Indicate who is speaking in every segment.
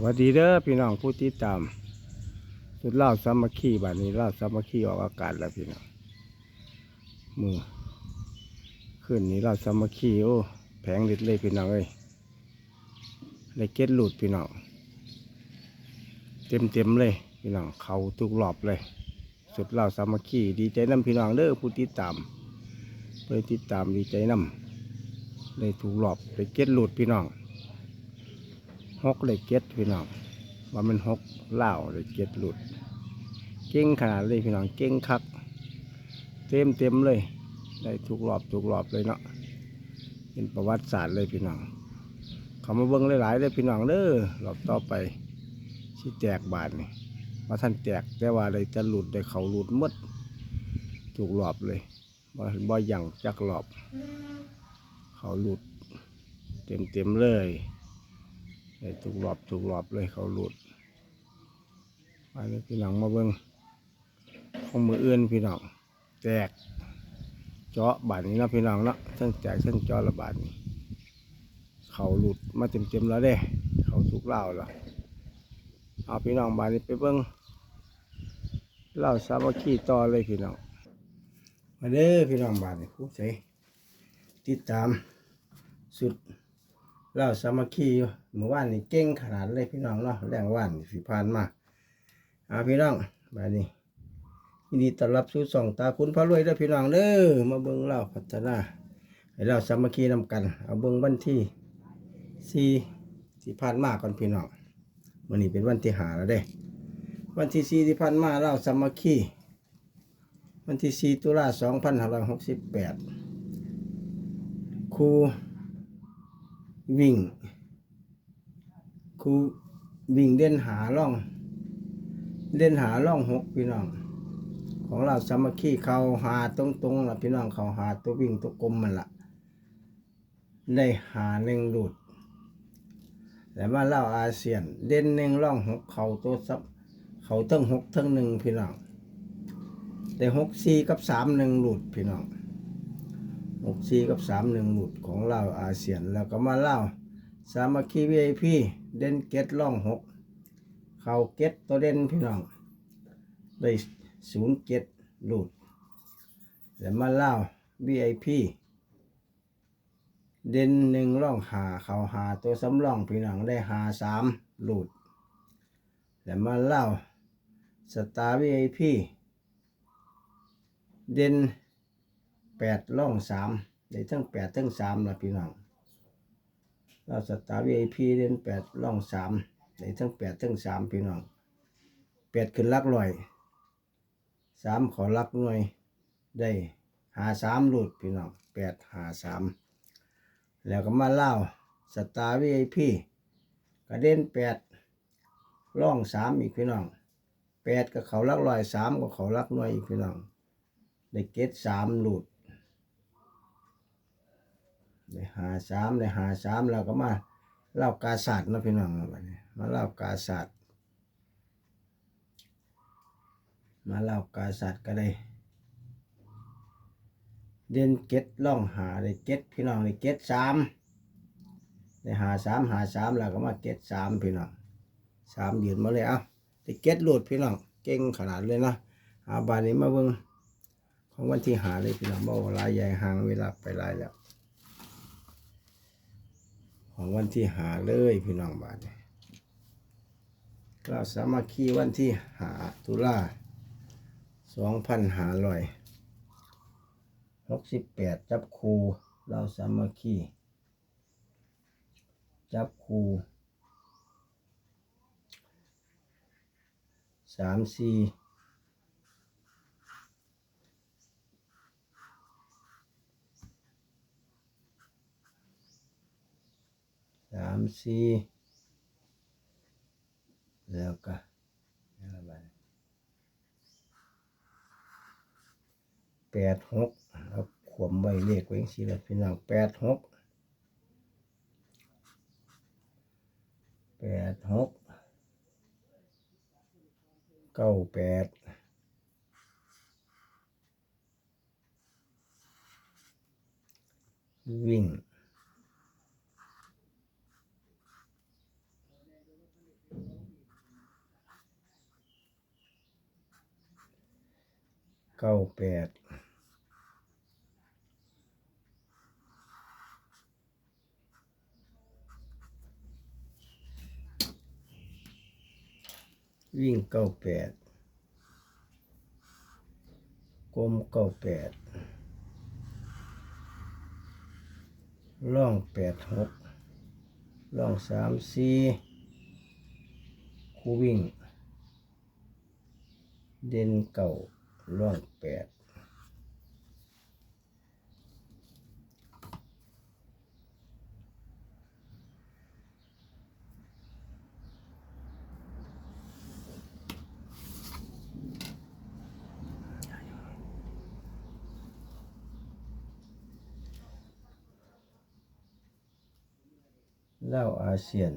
Speaker 1: วัสดีเด้อพี่น้องผู้ติดตามสุดเล่าสามัคคีบัดนี้เล่าสามัคคีออกอากาศแล้วพี่น้องมือขึ้นนี้เล่าสามัคคีโอ้แผงลิดเลยพี่น้องเอ้ยเลยเก็ตหลุดพี่น้องเต็มเต็มเลยพี่น้องเขาทุกรอบเลย สุดเล่าสามัคคีดีใจน้ำพี่น้องเด้อผู้ติดตามเพื่อติดตามดีใจน้ำเลยถูกรอบเลยเก็ตหลุดพี่น้อง หกเลยเก็ดพี่น้องว่ามันหกเล่าเลยเก็ดหลุด เก่งขนาดเลยพี่น้องเก่งคัก เต็มเต็มเลย ได้ทุกรอบทุกรอบเลยเนาะเป็นประวัติศาสตร์เลยพี่น้องเขามาเบิ้งหลายๆเลยพี่น้องเด้อรอบต่อไปที่แตกบาทนี่ว่าท่านแตกแต่ว่าเลยจะหลุดได้เขาหลุดมดทุกรอบเลยบ่บ่หยังจักรอบ เขาหลุด เต็มเต็มๆเลย ได้ทุกรอบทุกรอบเลยเขาหลุดไปเลยพี่น้องมาเบิ้งของมือเอื่นพี่น้องแตกเจาะบาดนี้นะพี่น้องเนาะทั้งแตกทั้งเจาะระบาดนี้เขาหลุดมาเต็มๆแล้วเด้เขาสุกเล่าแล้วเอาพี่น้องบาดนี้ไปเบิ้งเล่าสามัคคีต่อเลยพี่น้องมาเด้อพี่น้องบาดนี้ผู้ใส่ติดตามสุดเราสามัคคีอยู่ เมื่อวานนี่เก่งขนาดเลยพี่น้องเนาะแรงว่านสิผ่านมาเอาพี่น้องแบบนี้ยินดีต้อนรับสู่สองตาคุณพระรวยเด้อพี่น้องเด้อมาเบิ่งเราพัฒนาให้เราสามัคคีนำกัน เอาเบิ่งวันที่สี่ที่ผ่านมาก่อนพี่น้องวันนี้เป็นวันที่หาแล้วเด้ วันที่สี่ที่ผ่านมาเราสามัคคีวันที่สี่ตุลาสองพันห้าร้อยหกสิบแปดครูวิ่ง ครูวิ่งเด่นหาล่องเด่นหาล่องหกพี่น้อง ของเราสามัคคีเขาหาตรงตรงๆล่ะพี่น้องเขาหาตัววิ่งตัวกลมมันละได้หาหนึ่งหลุดแต่มาเล่าอาเซียน เด่นหนึ่งล่องหกเขาตัวซับเขาทั้งหกทั้งหนึ่งพี่น้องแต่หกสี่กับสามหนึ่งหลุดพี่น้องหกสี่กับสามหนึ่งหลุดของเราอาเซียนแล้วก็มาเล่า สามัคคีวีไอพีเด่นเก็ตล่องหกเข่าเก็ตตัวเด่นพี่น้อง ได้ศูนย์เก็ตหลุดแล้วมาเล่าวีไอพีเด่นหนึ่งล่องหาเข่าหาตัวสำรองพี่น้องได้หาสามหลุดแล้วมาเล่าสตาร์วีไอพีเด่นแปดล่องสามได้ทั้งแปดทั้งสามละพี่น้อง เราสตาร์วีไอพีเล่นแปดล่องสามได้ทั้งแปดทั้งสามพี่น้องแปดขึ้นลักลอยสามขอลักหน่วยได้หาสามหลุดพี่น้องแปดหาสามแล้วก็มาเล่าสตาร์วีไอพีกระเด็นแปดล่องสามอีกพี่น้องแปดกับเขาลักลอยสามกับเขาลักหน่วยอีกพี่น้องได้เกตสามหลุด ได้หาสามได้หาสามแล้วก็มาเล่ากาศาสตร์นาะพี่น้องเอาบัดนี้มาเล่ากาศาสตร์มาเล่ากาศาสตร์ก็ได้ เด่นเก็ตล่องหาได้เก็ตพี่น้องได้เก็ตสามได้หาสามหาสามแล้วก็มาเก็ตสามพี่น้องสามยืนมาเลยเอาได้เก็ตหลุดพี่น้องเก่งขนาดเลยนะเอาบานนี้มาเบิ่งของวันที่หาเลยพี่น้องบอกว่าลายใหญ่ห่างเวลาไปลายแล้ว ของวันที่หาเลยพี่น้องบาทนี้เราสามัคคีวันที่หาตุลาสองพันหาร้อยหกสิบแปดจับคูเราสามัคคีจับคูสามสี่ สามสี่แล้วก็แปดหกเอาขวมไว้เลขไว้สิละพี่น้องแปดหกแปดหกเก้าแปดวิ่ง เก้าแปดวิ่งเก้าแปดกลมเก้าแปดล่องแปดหกล่องสามสี่คูวิ่ง เด่นเก่า ล่องแปดเล่าอาเซียน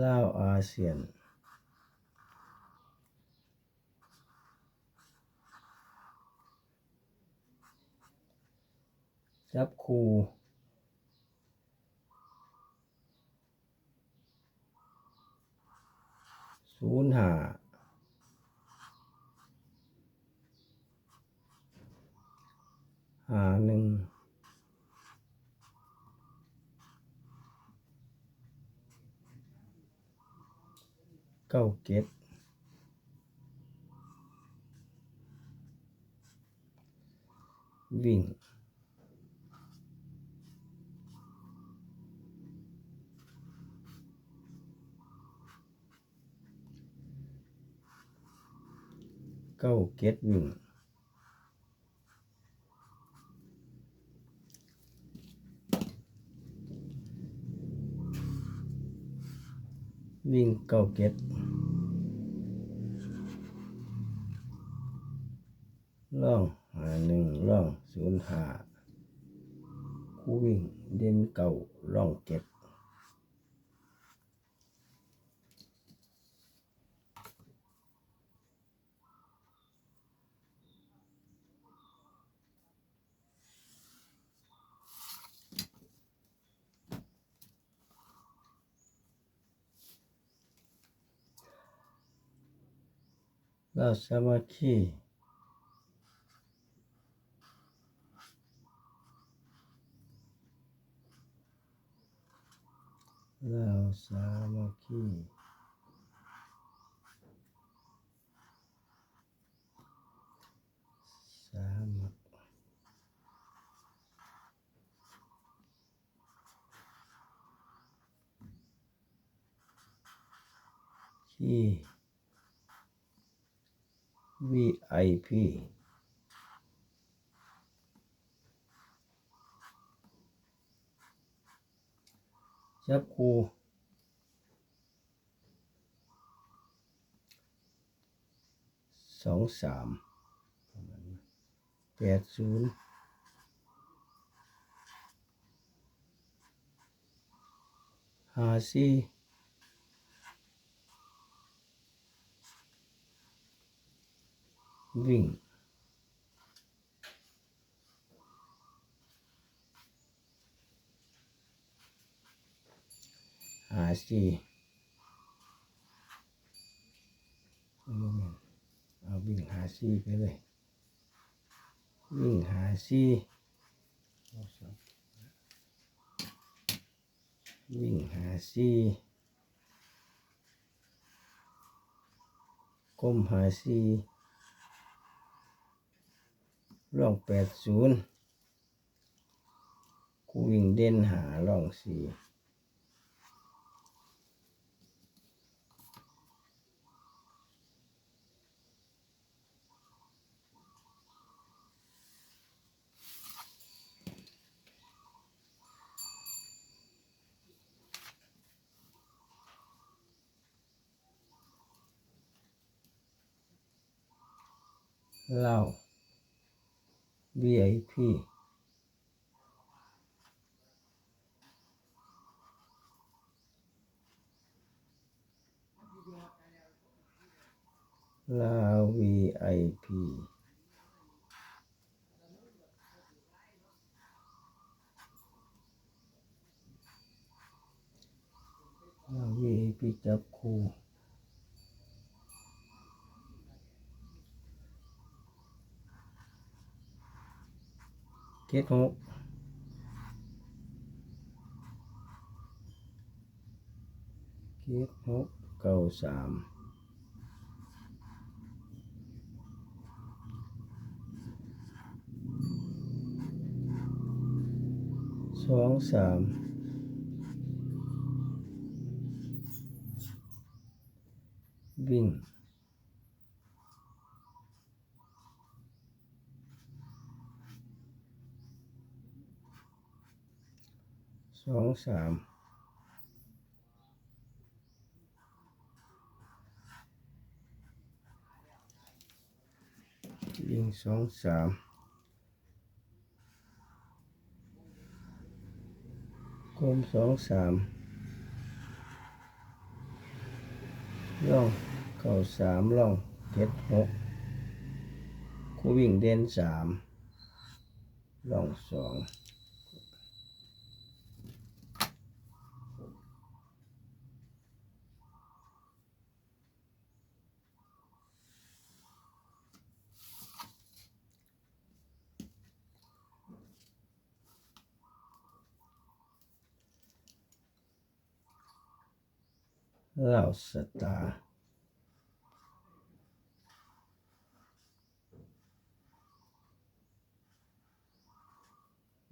Speaker 1: ล่าวอาเซียนจับคูศูนย์ห้าหาหนึ่ง เก้าเก็ดวิ่งเก้าเก็ดวิ่ง วิ่งเก้าเก็ดล่องหาหนึ่งล่องศูนย์ห้าคู่วิ่งเด่นเก่าล่องเก็ด เราสามัคคีเราสามัคคีสามัคคี VIP จับคูสองสามแปดศูนย์ห้าสี่ วิ่ง หาสี่เอาบ่แม่นเอาวิ่งหาสี่ไปเลย วิ่งหาสี่วิ่งหาสี่ก้มหาสี่ ร่องแปดศูนย์กูวิ่งเด่นหาร่องสี่เล้า VIP ลาว VIP ลาว VIP จับคู่ เจ็ดหกเจ็ดหกเก้าสามสองสามวิ่ง สองสามวิ่งสองสามกลมสองสามล่องเข่าสามล่องเจ็ดหกคู่วิ่งเด่นสามล่องสอง เหล่าสตาร์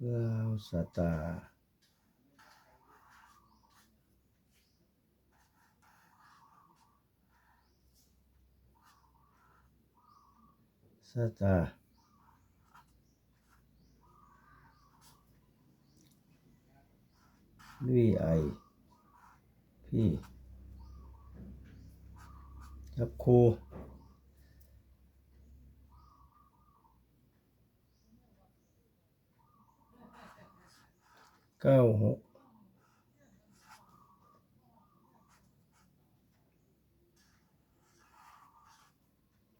Speaker 1: เหล่าสตาร์สตาร์วีไอพี่ จับครูเก้าหก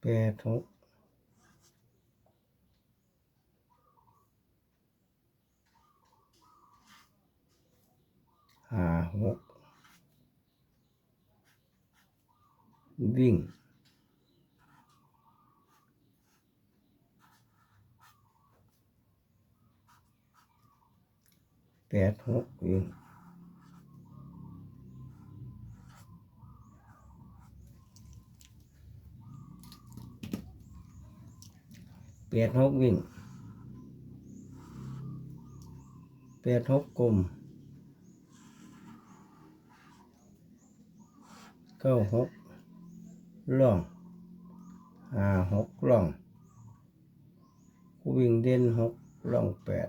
Speaker 1: แปดหกห้าหก วิ่ง แปดหกวิ่งแปดหกวิ่งแปดหกกลมเก้าหก ล่องห้าหกล่องวิ่งเด่นหกล่องแปด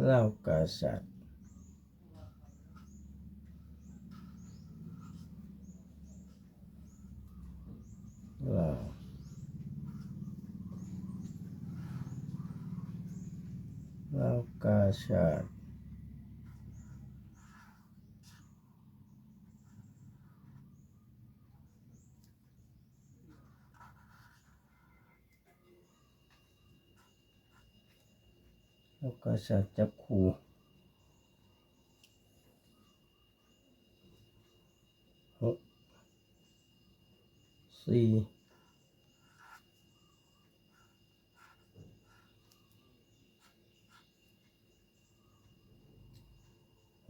Speaker 1: เล่ากาสัตว์เล่าเล่ากาสัตว์ กาสัตว์จับคู่หกสี่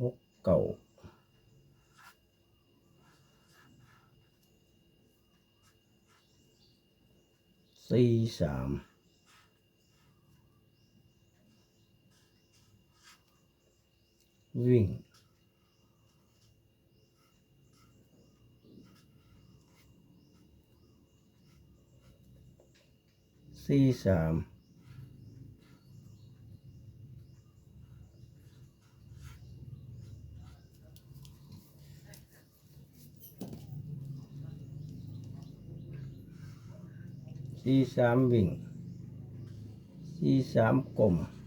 Speaker 1: หกเก่าสี่สาม 运，C 三，C 三运，C 三共。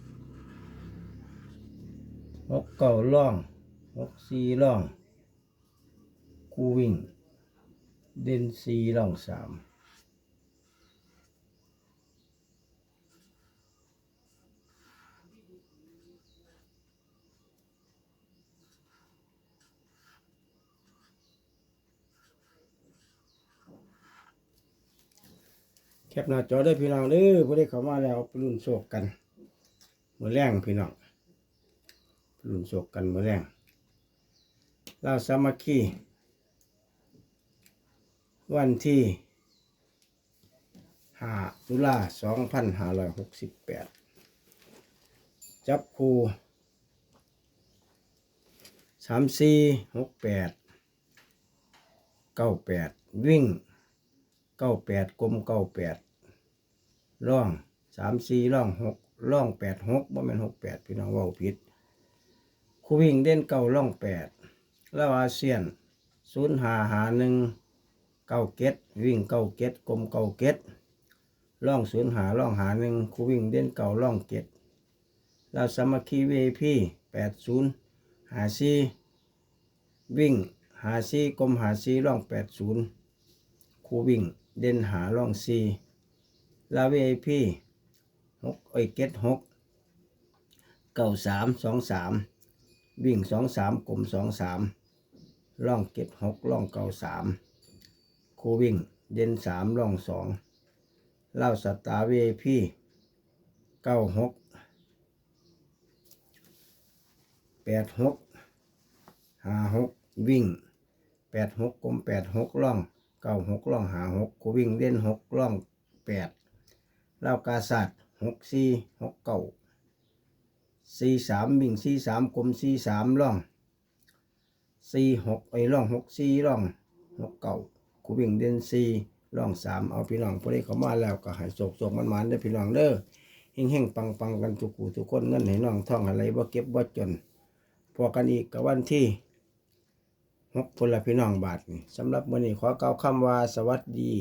Speaker 1: เก้าล่องหกสี่ล่อง คูวิ่ง เด่นสี่ล่องสามแคปหน้าจอได้พี่น้องเด้อผู้ได้เข้ามาแล้วไปรุ่นโศกกันมือแรงพี่น้อง ไปรุ่นโศกกันมือแรงเราสามัคคีวันที่ห้าตุลาสองพันห้าร้อยหกสิบแปดจับคูสามสี่หกแปดเก้าแปดวิ่งเก้าแปดกลมเก้าแปดร่องสามสี่ร่องหกร่องแปดหกบ่แม่นหกแปดพี่น้องว่าผิด คูวิ่งเด่นเก้าร่องแปดแล้วอาเซียนศูนย์หาหาหนึ่งเก้าเก็ดวิ่งเก้าเก็ดกลมเก้าเก็ดร่องศูนย์หาร่องหาหนึ่งคูวิ่งเด่นเก้าร่องเก็ดแล้วสมัคคีเวพีแปดศูนย์หาสีวิ่งหาสีกลมหาสี่ร่องแปดศูนย์คูวิ่งเด่นหาล่องซีลาวีไอพีหกเอ้ยเก็ดหกเก้าสามสองสาม วิ่งสองสามกลมสองสามล่องเก็ดหกล่องเก้าสามคูวิ่งเด่นสามล่องสองเล่าสตาร์วีไอพีเก้าหกแปดหกหาหกวิ่งแปดหกกลมแปดหกล่องเก้าหกล่องหาหกกูวิ่งเล่นหกล่องแปดเล่ากาสัตว์หกสี่หกเก้า สี่สามวิ่งสี่สามกลมสี่สามล่องสี่หกไอ้ล่องหกสี่ล่องหกเก้ากูวิ่งเด่นสี่ล่องสามเอาพี่น้องพอดีเขามาแล้วก็ให้โศกโศกมันมันๆได้พี่น้องเด้อเฮงเฮงปังปังๆกันทุกคู่ทุกคนเงินให้น้องท่องอะไรบ่เก็บบ่จนพอกันอีกกับวันที่หกพลพี่น้องบาทสำหรับมื้อนี้ขอกล่าคำว่าสวัสดี